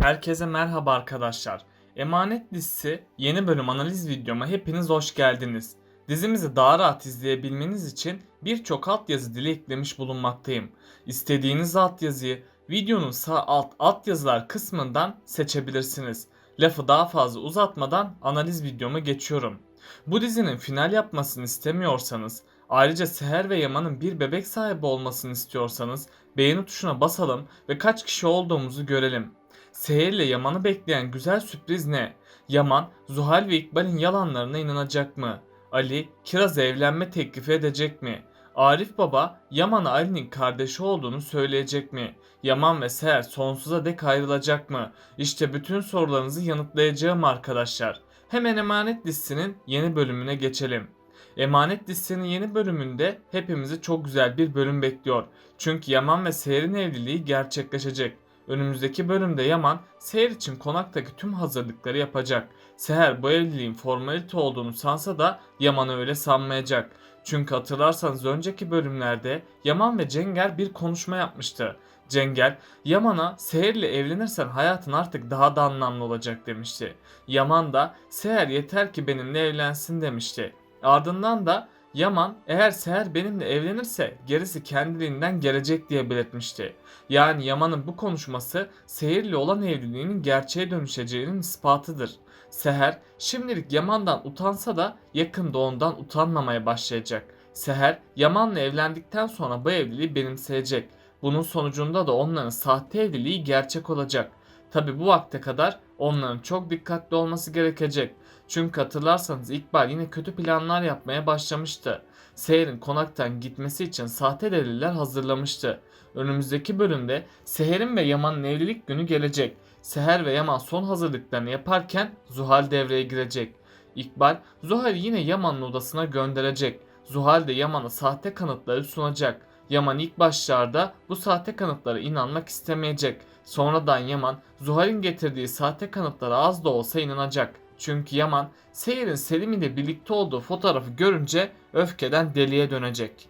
Herkese merhaba arkadaşlar. Emanet dizisi yeni bölüm analiz videoma hepiniz hoş geldiniz. Dizimizi daha rahat izleyebilmeniz için birçok altyazı dili eklemiş bulunmaktayım. İstediğiniz altyazıyı videonun sağ alt altyazılar kısmından seçebilirsiniz. Lafı daha fazla uzatmadan analiz videoma geçiyorum. Bu dizinin final yapmasını istemiyorsanız, ayrıca Seher ve Yaman'ın bir bebek sahibi olmasını istiyorsanız beğeni tuşuna basalım ve kaç kişi olduğumuzu görelim. Seher ile Yaman'ı bekleyen güzel sürpriz ne? Yaman, Zuhal ve İkbal'in yalanlarına inanacak mı? Ali, Kiraz'a evlenme teklifi edecek mi? Arif Baba, Yaman'a Ali'nin kardeşi olduğunu söyleyecek mi? Yaman ve Seher sonsuza dek ayrılacak mı? İşte bütün sorularınızı yanıtlayacağım arkadaşlar. Hemen Emanet dizisinin yeni bölümüne geçelim. Emanet dizisinin yeni bölümünde hepimizi çok güzel bir bölüm bekliyor. Çünkü Yaman ve Seher'in evliliği gerçekleşecek. Önümüzdeki bölümde Yaman Seher için konaktaki tüm hazırlıkları yapacak. Seher bu evliliğin formalite olduğunu sansa da Yaman öyle sanmayacak. Çünkü hatırlarsanız önceki bölümlerde Yaman ve Cenger bir konuşma yapmıştı. Cenger, Yaman'a Seher'le evlenirsen hayatın artık daha da anlamlı olacak demişti. Yaman da Seher yeter ki benimle evlensin demişti. Ardından da Yaman eğer Seher benimle evlenirse gerisi kendiliğinden gelecek diye belirtmişti. Yani Yaman'ın bu konuşması Seher'le olan evliliğinin gerçeğe dönüşeceğinin ispatıdır. Seher şimdilik Yaman'dan utansa da yakında ondan utanmamaya başlayacak. Seher Yaman'la evlendikten sonra bu evliliği benimseyecek. Bunun sonucunda da onların sahte evliliği gerçek olacak. Tabi bu vakte kadar onların çok dikkatli olması gerekecek. Çünkü hatırlarsanız İkbal yine kötü planlar yapmaya başlamıştı. Seher'in konaktan gitmesi için sahte deliller hazırlamıştı. Önümüzdeki bölümde Seher'in ve Yaman'ın evlilik günü gelecek. Seher ve Yaman son hazırlıklarını yaparken Zuhal devreye girecek. İkbal Zuhal'i yine Yaman'ın odasına gönderecek. Zuhal de Yaman'a sahte kanıtları sunacak. Yaman ilk başlarda bu sahte kanıtlara inanmak istemeyecek. Sonradan Yaman Zuhal'in getirdiği sahte kanıtlara az da olsa inanacak. Çünkü Yaman Seher'in Selim ile birlikte olduğu fotoğrafı görünce öfkeden deliye dönecek.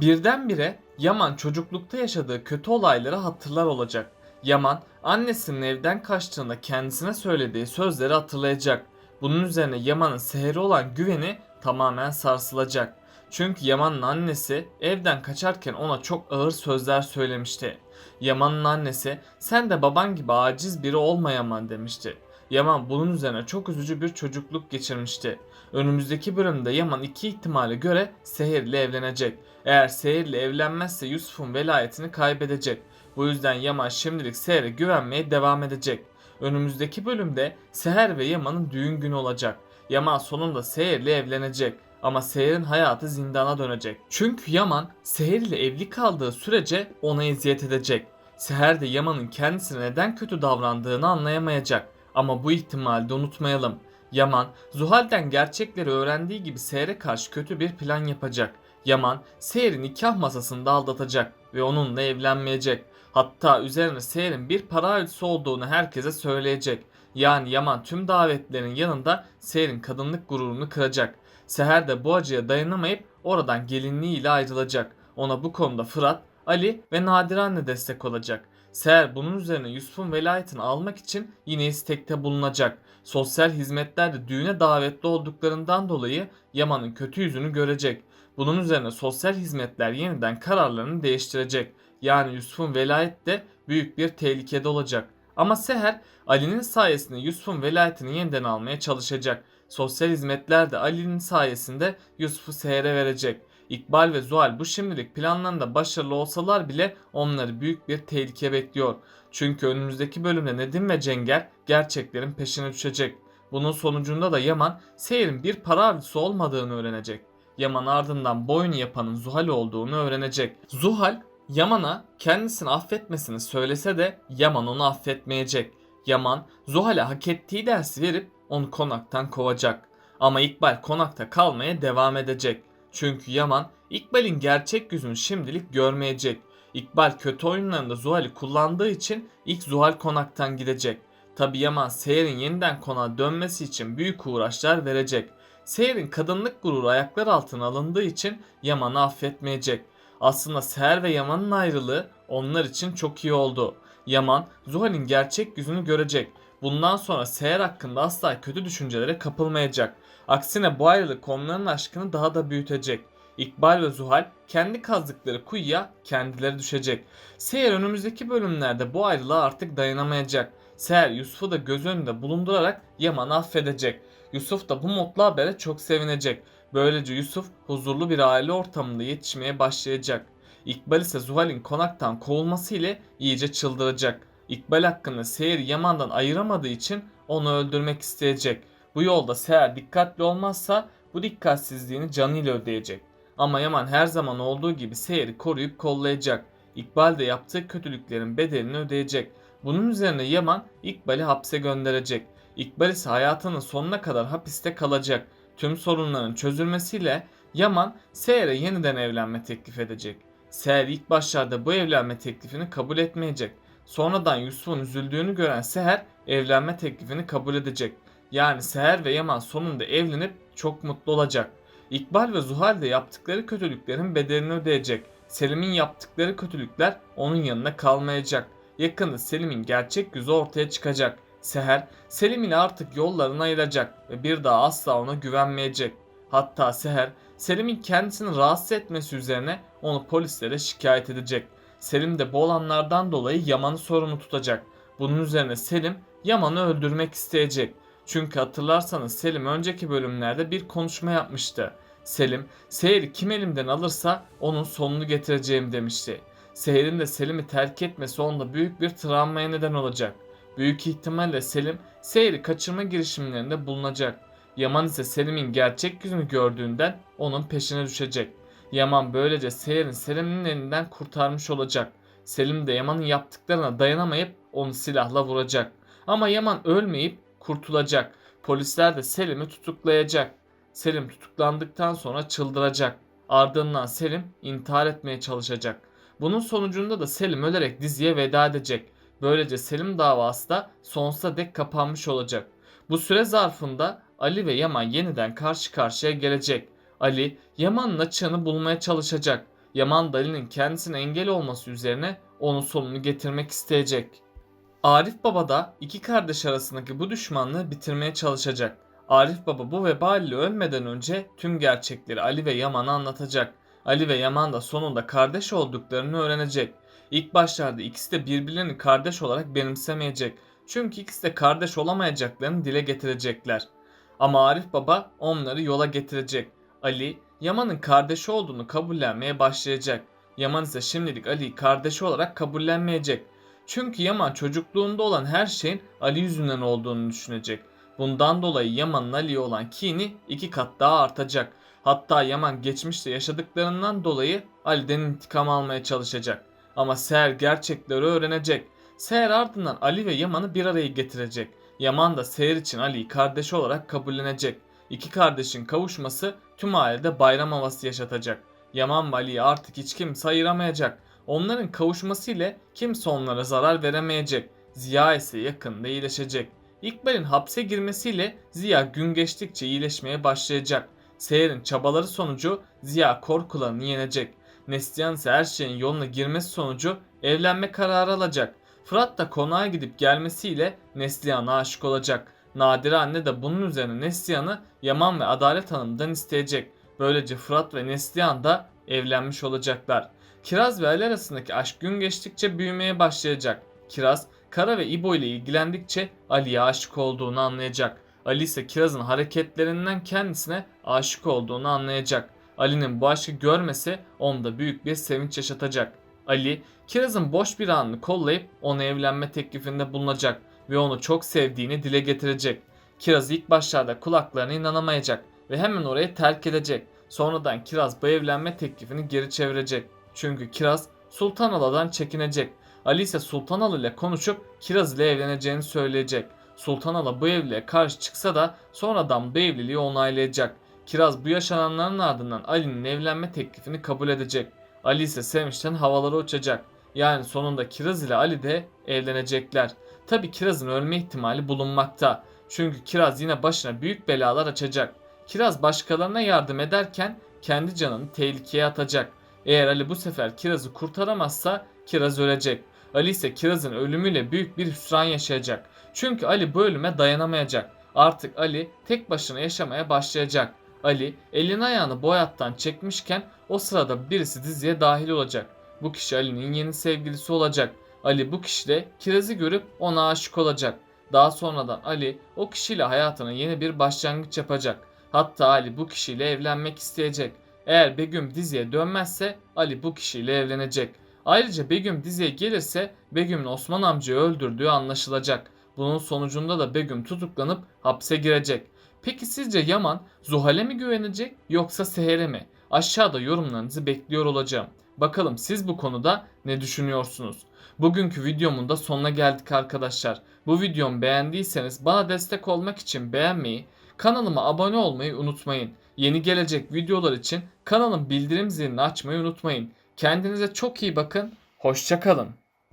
Birdenbire Yaman çocuklukta yaşadığı kötü olayları hatırlar olacak. Yaman annesinin evden kaçtığında kendisine söylediği sözleri hatırlayacak. Bunun üzerine Yaman'ın Seher'e olan güveni tamamen sarsılacak. Çünkü Yaman'ın annesi evden kaçarken ona çok ağır sözler söylemişti. Yaman'ın annesi sen de baban gibi aciz biri olma Yaman demişti. Yaman bunun üzerine çok üzücü bir çocukluk geçirmişti. Önümüzdeki bölümde Yaman iki ihtimale göre Seher ile evlenecek. Eğer Seher ile evlenmezse Yusuf'un velayetini kaybedecek. Bu yüzden Yaman şimdilik Seher'e güvenmeye devam edecek. Önümüzdeki bölümde Seher ve Yaman'ın düğün günü olacak. Yaman sonunda Seher ile evlenecek. Ama Seher'in hayatı zindana dönecek. Çünkü Yaman Seher ile evli kaldığı sürece ona eziyet edecek. Seher de Yaman'ın kendisine neden kötü davrandığını anlayamayacak. Ama bu ihtimali de unutmayalım. Yaman, Zuhal'den gerçekleri öğrendiği gibi Seher'e karşı kötü bir plan yapacak. Yaman, Seher'i nikah masasında aldatacak ve onunla evlenmeyecek. Hatta üzerine Seher'in bir para ölçüsü olduğunu herkese söyleyecek. Yani Yaman tüm davetlerin yanında Seher'in kadınlık gururunu kıracak. Seher de bu acıya dayanamayıp oradan gelinliğiyle ayrılacak. Ona bu konuda Fırat, Ali ve Nadiran'la destek olacak. Seher bunun üzerine Yusuf'un velayetini almak için yine istekte bulunacak. Sosyal hizmetlerde düğüne davetli olduklarından dolayı Yaman'ın kötü yüzünü görecek. Bunun üzerine sosyal hizmetler yeniden kararlarını değiştirecek. Yani Yusuf'un velayet de büyük bir tehlikede olacak. Ama Seher Ali'nin sayesinde Yusuf'un velayetini yeniden almaya çalışacak. Sosyal hizmetler de Ali'nin sayesinde Yusuf'u Seher'e verecek. İkbal ve Zuhal bu şimdilik planlarında başarılı olsalar bile onları büyük bir tehlike bekliyor. Çünkü önümüzdeki bölümde Nedim ve Cenger gerçeklerin peşine düşecek. Bunun sonucunda da Yaman Seher'in bir para avcısı olmadığını öğrenecek. Yaman ardından boynu yapanın Zuhal olduğunu öğrenecek. Zuhal Yaman'a kendisini affetmesini söylese de Yaman onu affetmeyecek. Yaman Zuhal'e hak ettiği dersi verip onu konaktan kovacak. Ama İkbal konakta kalmaya devam edecek. Çünkü Yaman İkbal'in gerçek yüzünü şimdilik görmeyecek. İkbal kötü oyunlarında Zuhal'i kullandığı için ilk Zuhal konaktan gidecek. Tabi Yaman Seher'in yeniden konağa dönmesi için büyük uğraşlar verecek. Seher'in kadınlık gururu ayaklar altına alındığı için Yaman'ı affetmeyecek. Aslında Seher ve Yaman'ın ayrılığı onlar için çok iyi oldu. Yaman, Zuhal'in gerçek yüzünü görecek. Bundan sonra Seher hakkında asla kötü düşüncelere kapılmayacak. Aksine bu ayrılık onların aşkını daha da büyütecek. İkbal ve Zuhal kendi kazdıkları kuyuya kendileri düşecek. Seher önümüzdeki bölümlerde bu ayrılığa artık dayanamayacak. Seher Yusuf'u da göz önünde bulundurarak Yaman'ı affedecek. Yusuf da bu mutlu habere çok sevinecek. Böylece Yusuf huzurlu bir aile ortamında yetişmeye başlayacak. İkbal ise Zuhal'in konaktan kovulması ile iyice çıldıracak. İkbal hakkında Seher'i Yaman'dan ayıramadığı için onu öldürmek isteyecek. Bu yolda Seher dikkatli olmazsa bu dikkatsizliğini canıyla ödeyecek. Ama Yaman her zaman olduğu gibi Seher'i koruyup kollayacak. İkbal de yaptığı kötülüklerin bedelini ödeyecek. Bunun üzerine Yaman İkbal'i hapse gönderecek. İkbal ise hayatının sonuna kadar hapiste kalacak. Tüm sorunların çözülmesiyle Yaman Seher'e yeniden evlenme teklif edecek. Seher ilk başlarda bu evlenme teklifini kabul etmeyecek. Sonradan Yusuf'un üzüldüğünü gören Seher evlenme teklifini kabul edecek. Yani Seher ve Yaman sonunda evlenip çok mutlu olacak. İkbal ve Zuhal de yaptıkları kötülüklerin bedelini ödeyecek. Selim'in yaptıkları kötülükler onun yanına kalmayacak. Yakında Selim'in gerçek yüzü ortaya çıkacak. Seher, Selim ile artık yollarını ayıracak ve bir daha asla ona güvenmeyecek. Hatta Seher, Selim'in kendisini rahatsız etmesi üzerine onu polislere şikayet edecek. Selim de bu olanlardan dolayı Yaman'ı sorumlu tutacak. Bunun üzerine Selim Yaman'ı öldürmek isteyecek. Çünkü hatırlarsanız Selim önceki bölümlerde bir konuşma yapmıştı. Selim, Seher'i kim elimden alırsa onun sonunu getireceğim demişti. Seher'in de Selim'i terk etmesi onda büyük bir travmaya neden olacak. Büyük ihtimalle Selim, Seher'i kaçırma girişimlerinde bulunacak. Yaman ise Selim'in gerçek yüzünü gördüğünden onun peşine düşecek. Yaman böylece Seher'in Selim'in elinden kurtarmış olacak. Selim de Yaman'ın yaptıklarına dayanamayıp onu silahla vuracak. Ama Yaman ölmeyip kurtulacak. Polisler de Selim'i tutuklayacak. Selim tutuklandıktan sonra çıldıracak. Ardından Selim intihar etmeye çalışacak. Bunun sonucunda da Selim ölerek diziye veda edecek. Böylece Selim davası da sonsuza dek kapanmış olacak. Bu süre zarfında Ali ve Yaman yeniden karşı karşıya gelecek. Ali, Yaman'ın açığını bulmaya çalışacak. Yaman da Ali'nin kendisine engel olması üzerine onun sonunu getirmek isteyecek. Arif Baba da iki kardeş arasındaki bu düşmanlığı bitirmeye çalışacak. Arif Baba bu veba ile ölmeden önce tüm gerçekleri Ali ve Yaman'a anlatacak. Ali ve Yaman da sonunda kardeş olduklarını öğrenecek. İlk başlarda ikisi de birbirlerini kardeş olarak benimsemeyecek. Çünkü ikisi de kardeş olamayacaklarını dile getirecekler. Ama Arif Baba onları yola getirecek. Ali, Yaman'ın kardeşi olduğunu kabullenmeye başlayacak. Yaman ise şimdilik Ali'yi kardeşi olarak kabullenmeyecek. Çünkü Yaman çocukluğunda olan her şeyin Ali yüzünden olduğunu düşünecek. Bundan dolayı Yaman'ın Ali'ye olan kini iki kat daha artacak. Hatta Yaman geçmişte yaşadıklarından dolayı Ali'den intikam almaya çalışacak. Ama Seher gerçekleri öğrenecek. Seher ardından Ali ve Yaman'ı bir araya getirecek. Yaman da Seher için Ali'yi kardeşi olarak kabullenecek. İki kardeşin kavuşması tüm ailede bayram havası yaşatacak. Yaman ve Ali'yi artık hiç kimse ayıramayacak. Onların kavuşması ile kimse onlara zarar veremeyecek. Ziya ise yakında iyileşecek. İkbal'in hapse girmesiyle Ziya gün geçtikçe iyileşmeye başlayacak. Seher'in çabaları sonucu Ziya korkularını yenecek. Neslihan ise her şeyin yoluna girmesi sonucu evlenme kararı alacak. Fırat da konağa gidip gelmesiyle Neslihan'a aşık olacak. Nadire anne de bunun üzerine Neslihan'ı Yaman ve Adalet Hanım'dan isteyecek. Böylece Fırat ve Neslihan da evlenmiş olacaklar. Kiraz ve Ali arasındaki aşk gün geçtikçe büyümeye başlayacak. Kiraz, Kara ve İbo ile ilgilendikçe Ali'ye aşık olduğunu anlayacak. Ali ise Kiraz'ın hareketlerinden kendisine aşık olduğunu anlayacak. Ali'nin bu aşkı görmesi onda büyük bir sevinç yaşatacak. Ali, Kiraz'ın boş bir anını kollayıp ona evlenme teklifinde bulunacak ve onu çok sevdiğini dile getirecek. Kiraz ilk başlarda kulaklarına inanamayacak ve hemen orayı terk edecek. Sonradan Kiraz bu evlenme teklifini geri çevirecek. Çünkü Kiraz Sultanala'dan çekinecek. Ali ise Sultanala ile konuşup Kiraz ile evleneceğini söyleyecek. Sultanala bu evliliğe karşı çıksa da sonradan bu evliliği onaylayacak. Kiraz bu yaşananların ardından Ali'nin evlenme teklifini kabul edecek. Ali ise sevinçten havalara uçacak. Yani sonunda Kiraz ile Ali de evlenecekler. Tabi Kiraz'ın ölme ihtimali bulunmakta. Çünkü Kiraz yine başına büyük belalar açacak. Kiraz başkalarına yardım ederken kendi canını tehlikeye atacak. Eğer Ali bu sefer Kiraz'ı kurtaramazsa Kiraz ölecek. Ali ise Kiraz'ın ölümüyle büyük bir hüsran yaşayacak. Çünkü Ali bu ölüme dayanamayacak. Artık Ali tek başına yaşamaya başlayacak. Ali elini ayağını bu hayattan çekmişken o sırada birisi diziye dahil olacak. Bu kişi Ali'nin yeni sevgilisi olacak. Ali bu kişide Kiraz'ı görüp ona aşık olacak. Daha sonradan Ali o kişiyle hayatına yeni bir başlangıç yapacak. Hatta Ali bu kişiyle evlenmek isteyecek. Eğer Begüm diziye dönmezse Ali bu kişiyle evlenecek. Ayrıca Begüm diziye gelirse Begüm'ün Osman amcayı öldürdüğü anlaşılacak. Bunun sonucunda da Begüm tutuklanıp hapse girecek. Peki sizce Yaman Zuhal'e mi güvenecek yoksa Seher'e mi? Aşağıda yorumlarınızı bekliyor olacağım. Bakalım siz bu konuda ne düşünüyorsunuz? Bugünkü videomun da sonuna geldik arkadaşlar. Bu videomu beğendiyseniz bana destek olmak için beğenmeyi, kanalıma abone olmayı unutmayın. Yeni gelecek videolar için kanalın bildirim zilini açmayı unutmayın. Kendinize çok iyi bakın. Hoşçakalın.